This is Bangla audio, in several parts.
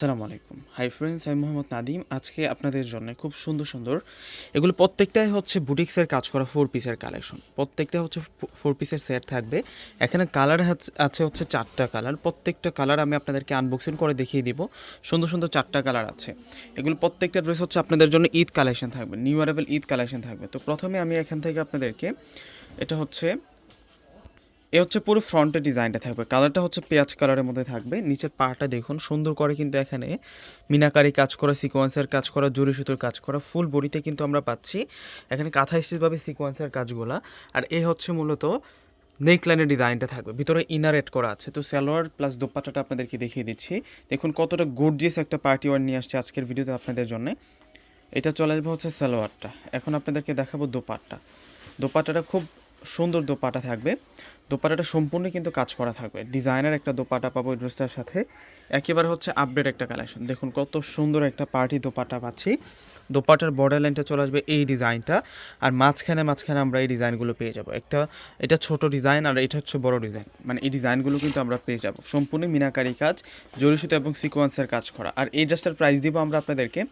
আসসালামু আলাইকুম। হাই ফ্রেন্ডস আমি মোহাম্মদ নাদিম আজকে আপনাদের জন্য খুব সুন্দর সুন্দর এগুলো প্রত্যেকটাই হচ্ছে বুটিক্সের কাজ করা ফোর পিসের কালেকশন প্রত্যেকটা হচ্ছে ফোর পিসের সেট থাকবে। এখানে কালার আছে হচ্ছে চারটা কালার প্রত্যেকটা কালার আমি আপনাদেরকে আনবক্সিং করে দেখিয়ে দিব। সুন্দর সুন্দর চারটা কালার আছে। এগুলো প্রত্যেকটা ড্রেস হচ্ছে আপনাদের জন্য ঈদ কালেকশন থাকবে। নিউ অ্যারাইভেল ঈদ কালেকশন থাকবে। তো প্রথমে আমি এখান থেকে আপনাদেরকে এটা হচ্ছে এ হচ্ছে পুরো ফ্রন্টের ডিজাইনটা থাকবে। কালারটা হচ্ছে পেঁয়াজ কালারের মধ্যে থাকবে। নিচের পাটা দেখুন, সুন্দর করে কিন্তু এখানে মিনাকারি কাজ করা, সিকোয়েন্সের কাজ করা, জরি সুতোর কাজ করা, ফুল বডিতে কিন্তু আমরা পাচ্ছি এখানে কাঁথা স্টিচভাবে সিকোয়েন্সের কাজগুলা। আর এ হচ্ছে মূলত নেক লাইনের ডিজাইনটা থাকবে। ভিতরে ইনার এড করা আছে। তো সালোয়ার প্লাস দোপাট্টাটা আপনাদেরকে দেখিয়ে দিচ্ছি। দেখুন কতটা গর্জিয়াস একটা পার্টি ওয়ার নিয়ে আসছে আজকের ভিডিওতে আপনাদের জন্য। এটা চলে আসবে হচ্ছে সালোয়ারটা। এখন আপনাদেরকে দেখাবো দোপাট্টা। দোপাট্টাটা খুব সুন্দর দোপাটা থাকবে। দোপাটাটা সম্পূর্ণ কিন্তু কাজ করা থাকবে। ডিজাইনার একটা দোপাটা পাবো ড্রেসটার সাথে। একেবারে হচ্ছে আপডেট একটা কালেকশন দেখুন কত সুন্দর একটা পার্টি দোপাটা পাচ্ছি। দোপাটার বর্ডার লাইনটা চলে আসবে এই ডিজাইনটা আর মাঝখানে মাঝখানে আমরা এই ডিজাইনগুলো পেয়ে যাব। একটা, এটা ছোট ডিজাইন আর এটা হচ্ছে বড় ডিজাইন মানে এই ডিজাইনগুলো কিন্তু আমরা পেয়ে যাব। সম্পূর্ণ মিনাকারি কাজ জরিসুতো এবং সিকোয়েন্সের কাজ করা। আর এই ড্রেসটার প্রাইস দিব আমরা আপনাদেরকে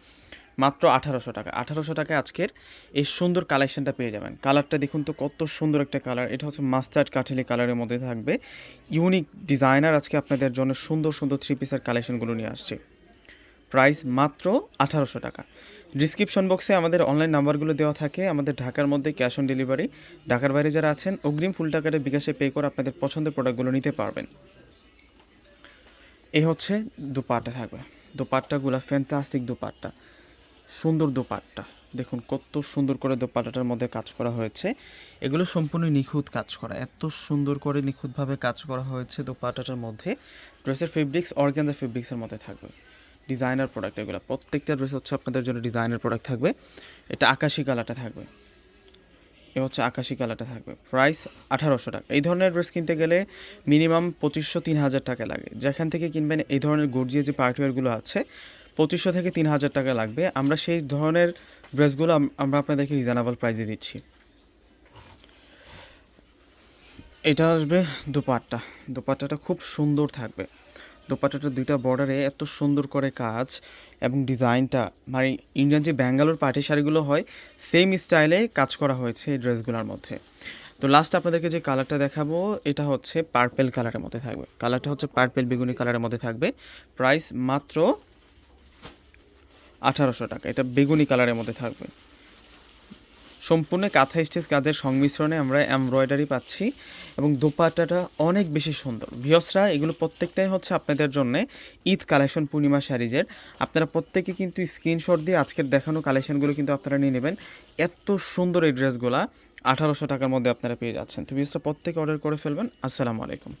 মাত্র আঠারোশো টাকা। আঠারোশো টাকায় আজকের এই সুন্দর কালেকশনটা পেয়ে যাবেন। কালারটা দেখুন তো, কত সুন্দর একটা কালার এটা হচ্ছে মাস্টার্ড কাঠেলি কালারের মধ্যে থাকবে। ইউনিক ডিজাইনার আজকে আপনাদের জন্য সুন্দর সুন্দর থ্রি পিসের কালেকশনগুলো নিয়ে আসছে। প্রাইস মাত্র আঠারোশো টাকা। ডিসক্রিপশন বক্সে আমাদের অনলাইন নাম্বারগুলো দেওয়া থাকে। আমাদের ঢাকার মধ্যে ক্যাশ অন ডেলিভারি ঢাকার বাইরে যারা আছেন, অগ্রিম ফুল টাকাটা বিকাশে পে করে আপনাদের পছন্দের প্রোডাক্টগুলো নিতে পারবেন। এই হচ্ছে দুপাট্টা থাকবে। দুপাট্টাগুলো ফ্যান্টাস্টিক দুপাট্টা। সুন্দর দোপাট্টা। দেখুন, কত সুন্দর করে দোপাট্টাটার মধ্যে কাজ করা হয়েছে। এগুলো সম্পূর্ণ নিখুঁত কাজ করা। এত সুন্দর করে নিখুঁতভাবে কাজ করা হয়েছে দোপাট্টাটার মধ্যে। ড্রেসের ফেব্রিক্স অর্গ্যানজা ফেব্রিক্সের মধ্যে থাকবে। ডিজাইনার প্রোডাক্ট এগুলো। প্রত্যেকটা ড্রেস হচ্ছে আপনাদের জন্য ডিজাইনার প্রোডাক্ট থাকবে। এটা আকাশি কালারটা থাকবে। এ হচ্ছে আকাশি কালারটা থাকবে। প্রাইস আঠারোশো টাকা। এই ধরনের ড্রেস কিনতে গেলে মিনিমাম পঁচিশশো তিন হাজার টাকা লাগে। যেখান থেকে কিনবেন এই ধরনের গর্জিয়ে যে পার্টিওয়ারগুলো আছে পঁচিশশো থেকে তিন হাজার টাকা লাগবে। আমরা সেই ধরনের ড্রেসগুলো আমরা আপনাদেরকে রিজনেবল প্রাইসে দিচ্ছি। এটা আসবে দোপাট্টা। দোপাট্টাটা খুব সুন্দর থাকবে। দোপাট্টাটা দুইটা বর্ডারে এত সুন্দর করে কাজ এবং ডিজাইনটা মানে ইন্ডিয়ান যে ব্যাঙ্গালোর পার্টি শাড়িগুলো হয় সেম স্টাইলে কাজ করা হয়েছে এই ড্রেসগুলোর মধ্যে। তো লাস্ট আপনাদেরকে যে কালারটা দেখাবো, এটা হচ্ছে পার্পেল কালারের মধ্যে থাকবে। কালারটা হচ্ছে পার্পেল বেগুনি কালারের মধ্যে থাকবে। প্রাইস মাত্র আঠারোশো টাকা। এটা বেগুনি কালারের মধ্যে থাকবে। সম্পূর্ণ কাঁথা স্টেজ কাজের সংমিশ্রণে আমরা এমব্রয়ডারি পাচ্ছি এবং দোপাট্টাটা অনেক বেশি সুন্দর। ভিয়সরা এগুলো প্রত্যেকটাই হচ্ছে আপনাদের জন্য ঈদ কালেকশন পূর্ণিমা শাড়িজের। আপনারা প্রত্যেকে কিন্তু স্ক্রিনশট দিয়ে আজকের দেখানো কালেকশনগুলো কিন্তু আপনারা নিয়ে নেবেন। এত সুন্দর এই ড্রেসগুলা, আঠারোশো টাকার মধ্যে আপনারা পেয়ে যাচ্ছেন। তো ভিউসটা প্রত্যেকে অর্ডার করে ফেলবেন। আসসালামু আলাইকুম।